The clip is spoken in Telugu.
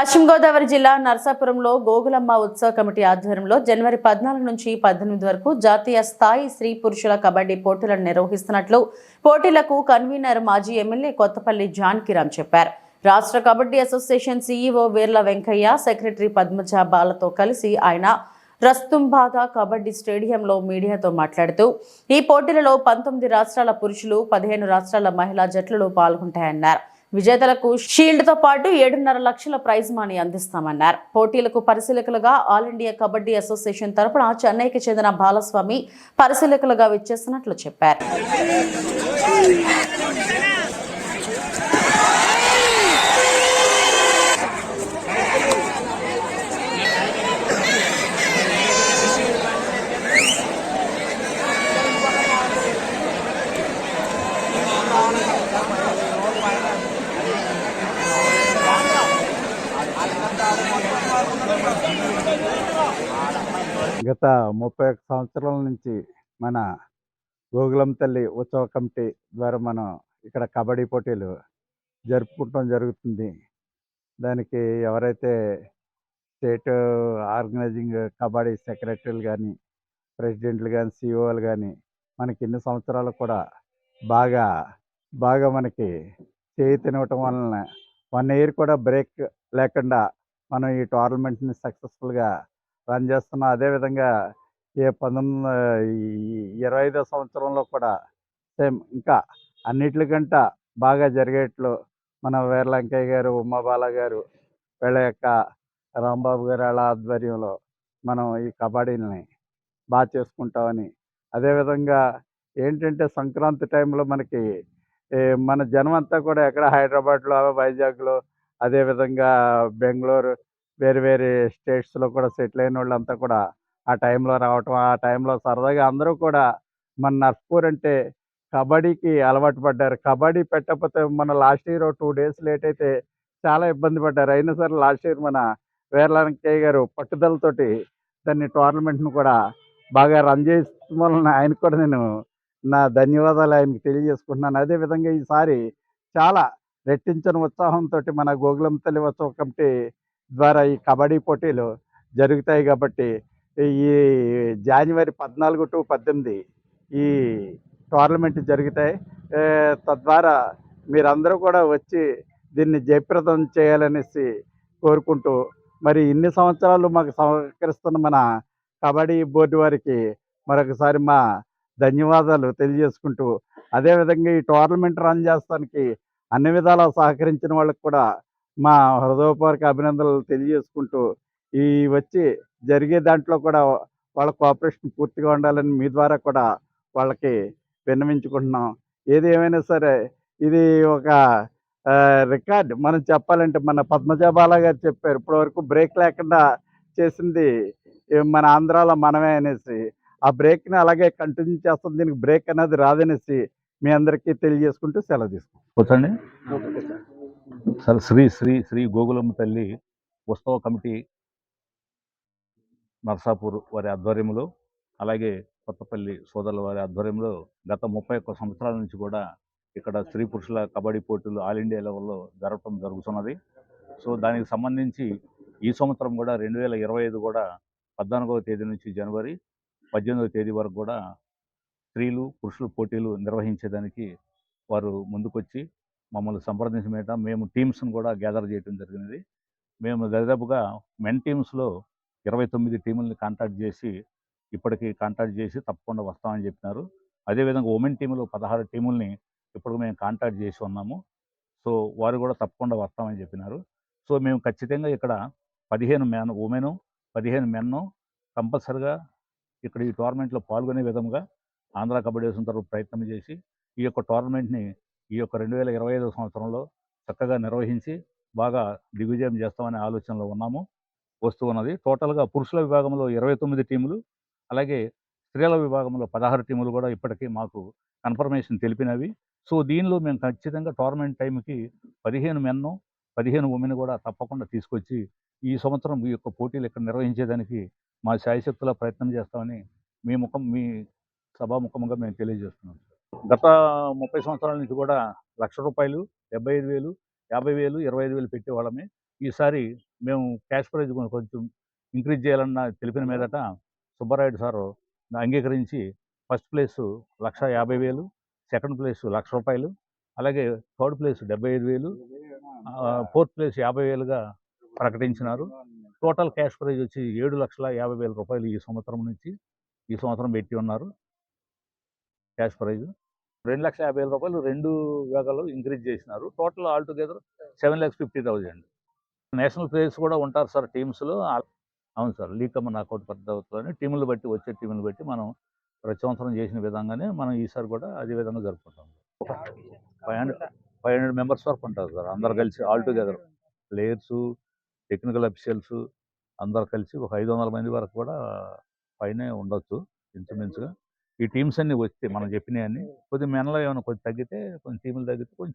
పశ్చిమ గోదావరి జిల్లా నర్సాపురంలో గోగులమ్మ ఉత్సవ కమిటీ ఆధ్వర్యంలో జనవరి పద్నాలుగు నుంచి పద్దెనిమిది వరకు జాతీయ స్థాయి స్త్రీ పురుషుల కబడ్డీ పోటీలను నిర్వహిస్తున్నట్లు పోటీలకు కన్వీనర్ మాజీ ఎమ్మెల్యే కొత్తపల్లి జాన్కిరామ్ చెప్పారు. రాష్ట్ర kabaddi association CEO Veerla Venkaiah secretary Padmaja బాలతో కలిసి ఆయన రస్తుంబాద కబడ్డీ స్టేడియంలో మీడియాతో మాట్లాడుతూ ఈ పోటీలలో పంతొమ్మిది రాష్ట్రాల పురుషులు పదిహేను రాష్ట్రాల మహిళా జట్లు పాల్గొంటాయన్నారు. విజేతలకు షీల్డ్తో పాటు ఏడున్నర లక్షల ప్రైజ్ మనీ అందిస్తామన్నారు. పోటీలకు పరిశీలకులుగా ఆల్ ఇండియా కబడ్డీ అసోసియేషన్ తరపున చెన్నైకి చెందిన బాలస్వామి పరిశీలకులుగా విచ్చేస్తున్నట్లు చెప్పారు. గత ముప్పై ఒక సంవత్సరాల నుంచి మన గోగులం తల్లి ఉత్సవ కమిటీ ద్వారా మనం ఇక్కడ కబడ్డీ పోటీలు జరుపుకుంటం జరుగుతుంది. దానికి ఎవరైతే స్టేట్ ఆర్గనైజింగ్ కబడ్డీ సెక్రటరీలు కానీ ప్రెసిడెంట్లు కానీ సిఇఓలు కానీ మనకి ఇన్ని సంవత్సరాలు కూడా బాగా బాగా మనకి చేయి తినవటం వలన వన్ ఇయర్ కూడా బ్రేక్ లేకుండా మనం ఈ టోర్నమెంట్ని సక్సెస్ఫుల్గా రన్ చేస్తున్నాం. అదేవిధంగా ఏ పంతొమ్మిది ఇరవై ఐదో సంవత్సరంలో కూడా సేమ్ ఇంకా అన్నిటికంటే బాగా జరిగేట్లు మన వీరలంకయ్య గారు ఉమాబాల గారు వీళ్ళ యొక్క రాంబాబు గారు వాళ్ళ ఆధ్వర్యంలో మనం ఈ కబడ్డీని బాగా చేసుకుంటామని. అదేవిధంగా ఏంటంటే సంక్రాంతి టైంలో మనకి మన జనం అంతా కూడా ఎక్కడ హైదరాబాద్లో వైజాగ్లో అదేవిధంగా బెంగళూరు వేరే వేరే స్టేట్స్లో కూడా సెటిల్ అయిన వాళ్ళంతా కూడా ఆ టైంలో రావటం ఆ టైంలో సరదాగా అందరూ కూడా మన నర్స్పూర్ అంటే కబడ్డీకి అలవాటు పడ్డారు. కబడ్డీ పెట్టకపోతే మన last year two days late అయితే చాలా ఇబ్బంది పడ్డారు. అయినా సరే లాస్ట్ ఇయర్ మన వీరలంకయ్య గారు పట్టుదలతోటి దాన్ని టోర్నమెంట్ను కూడా బాగా రన్ చేసిన వలన ఆయనకు కూడా నేను నా ధన్యవాదాలు ఆయనకి తెలియజేసుకుంటున్నాను. అదేవిధంగా ఈసారి చాలా రెట్టించిన ఉత్సాహంతో మన గోగులం తల్లి ఉత్సవ కమిటీ ద్వారా ఈ కబడ్డీ పోటీలు జరుగుతాయి కాబట్టి ఈ జనవరి పద్నాలుగు టు పద్దెనిమిది ఈ టోర్నమెంట్ జరుగుతాయి. తద్వారా మీరందరూ కూడా వచ్చి దీన్ని జయప్రదం చేయాలనేసి కోరుకుంటూ మరి ఇన్ని సంవత్సరాలు మాకు సహకరిస్తున్న మన కబడ్డీ బోర్డు వారికి మరొకసారి మా ధన్యవాదాలు తెలియజేసుకుంటూ అదేవిధంగా ఈ టోర్నమెంట్ రన్ చేస్తానికి అన్ని విధాలా సహకరించిన వాళ్ళకి కూడా మా హృదయపూర్వక అభినందనలు తెలియజేసుకుంటూ ఈ వచ్చి జరిగే దాంట్లో కూడా వాళ్ళ కోఆపరేషన్ పూర్తిగా ఉండాలని మీ ద్వారా కూడా వాళ్ళకి విన్నవించుకుంటున్నాం. ఏది ఏమైనా సరే ఇది ఒక రికార్డ్. మనం చెప్పాలంటే మన పద్మజ బాల గారు చెప్పారు ఇప్పటివరకు బ్రేక్ లేకుండా చేసింది మన ఆంధ్రాలో మనమే అనేసి. ఆ బ్రేక్ని అలాగే కంటిన్యూ చేస్తాం దీనికి బ్రేక్ అనేది రాదనేసి మీ అందరికీ తెలియజేసుకుంటూ సెలవు తీసుకుంటాం శ్రీ శ్రీ శ్రీ గోకులమ్మ తల్లి ఉత్సవ కమిటీ నర్సాపూర్ వారి ఆధ్వర్యంలో అలాగే కొత్తపల్లి సోదరుల వారి ఆధ్వర్యంలో గత ముప్పై ఒక్క సంవత్సరాల నుంచి కూడా ఇక్కడ స్త్రీ పురుషుల కబడ్డీ పోటీలు ఆల్ ఇండియా లెవెల్లో జరగటం జరుగుతున్నది. సో దానికి సంబంధించి ఈ సంవత్సరం కూడా రెండు వేల ఇరవై ఐదు కూడా పద్నాలుగవ తేదీ నుంచి జనవరి పద్దెనిమిదవ తేదీ వరకు కూడా స్త్రీలు పురుషులు పోటీలు నిర్వహించేదానికి వారు ముందుకొచ్చి మమ్మల్ని సంప్రదించిన మీద మేము టీమ్స్ని కూడా గ్యాదర్ చేయడం జరిగినది. మేము దాదాపుగా మెన్ టీమ్స్లో ఇరవై తొమ్మిది టీముల్ని కాంటాక్ట్ చేసి ఇప్పటికి కాంటాక్ట్ చేసి తప్పకుండా వస్తామని చెప్పినారు. అదేవిధంగా ఉమెన్ టీంలో పదహారు టీముల్ని ఇప్పుడు మేము కాంటాక్ట్ చేసి ఉన్నాము. సో వారు కూడా తప్పకుండా వస్తామని చెప్పినారు. సో మేము ఖచ్చితంగా ఇక్కడ పదిహేను మెన్ ఉమెను పదిహేను మెన్ను కంపల్సరిగా ఇక్కడ ఈ టోర్నమెంట్లో పాల్గొనే విధంగా ఆంధ్ర కబడ్డీ వేసిన తరఫు ప్రయత్నం చేసి ఈ యొక్క టోర్నమెంట్ని ఈ యొక్క రెండు వేల ఇరవై ఐదవ సంవత్సరంలో చక్కగా నిర్వహించి బాగా దిగ్విజయం చేస్తామనే ఆలోచనలో ఉన్నాము. వస్తూ ఉన్నది. టోటల్గా పురుషుల విభాగంలో ఇరవై తొమ్మిది టీములు అలాగే స్త్రీల విభాగంలో పదహారు టీములు కూడా ఇప్పటికీ మాకు కన్ఫర్మేషన్ తెలిపినవి. సో దీనిలో మేము ఖచ్చితంగా టోర్నమెంట్ టైంకి పదిహేను మెన్ను పదిహేను ఉమెన్ కూడా తప్పకుండా తీసుకొచ్చి ఈ సంవత్సరం ఈ యొక్క పోటీలు ఇక్కడ నిర్వహించేదానికి మా శాయశక్తుల ప్రయత్నం చేస్తామని మీ ముఖం మీ సభాముఖంగా మేము తెలియజేస్తున్నాం. గత ముప్పై సంవత్సరాల నుంచి కూడా లక్ష రూపాయలు డెబ్బై ఐదు వేలు యాభై వేలు ఇరవై ఐదు వేలు పెట్టేవాళ్ళమే. ఈసారి మేము క్యాష్ ప్రైజ్ కొంచెం ఇంక్రీజ్ చేయాలన్న తెలిపిన మీదట సుబ్బారాయుడు సారు అంగీకరించి ఫస్ట్ ప్లేస్ లక్ష యాభై వేలు సెకండ్ ప్లేస్ లక్ష రూపాయలు అలాగే థర్డ్ ప్లేస్ డెబ్బై ఐదు వేలు ఫోర్త్ ప్లేస్ యాభై వేలుగా ప్రకటించినారు. టోటల్ క్యాష్ ప్రైజ్ వచ్చి ఏడు లక్షల యాభై వేల రూపాయలు ఈ సంవత్సరం నుంచి ఈ సంవత్సరం పెట్టి ఉన్నారు. Cash prize. రెండు లక్షల యాభై వేల రూపాయలు రెండు వేగాలు ఇంక్రీజ్ చేసినారు. Total all together seven lakhs fifty thousand. National players కూడా ఉంటారు సార్ టీమ్స్లో. అవును సార్ లీగ్ కమ్మన్ నాకౌట్ పద్ధతిలోనే టీములు బట్టి వచ్చే టీములు బట్టి మనం ప్రతి సంవత్సరం చేసిన విధంగానే మనం ఈసారి కూడా అదే విధంగా జరుపుకుంటాం five hundred five hundred members వరకు ఉంటారు సార్. అందరు కలిసి all together. Players technical officials అందరు కలిసి ఒక ఐదు వందల మంది వరకు కూడా పైనే ఉండొచ్చు ఇంచుమించుగా. ఈ టీమ్స్ అన్ని వస్తే మనం చెప్పినవన్నీ కొద్దిగా మెనలో ఏమైనా కొంచెం తగ్గితే కొంచెం టీములు తగ్గితే కొంచెం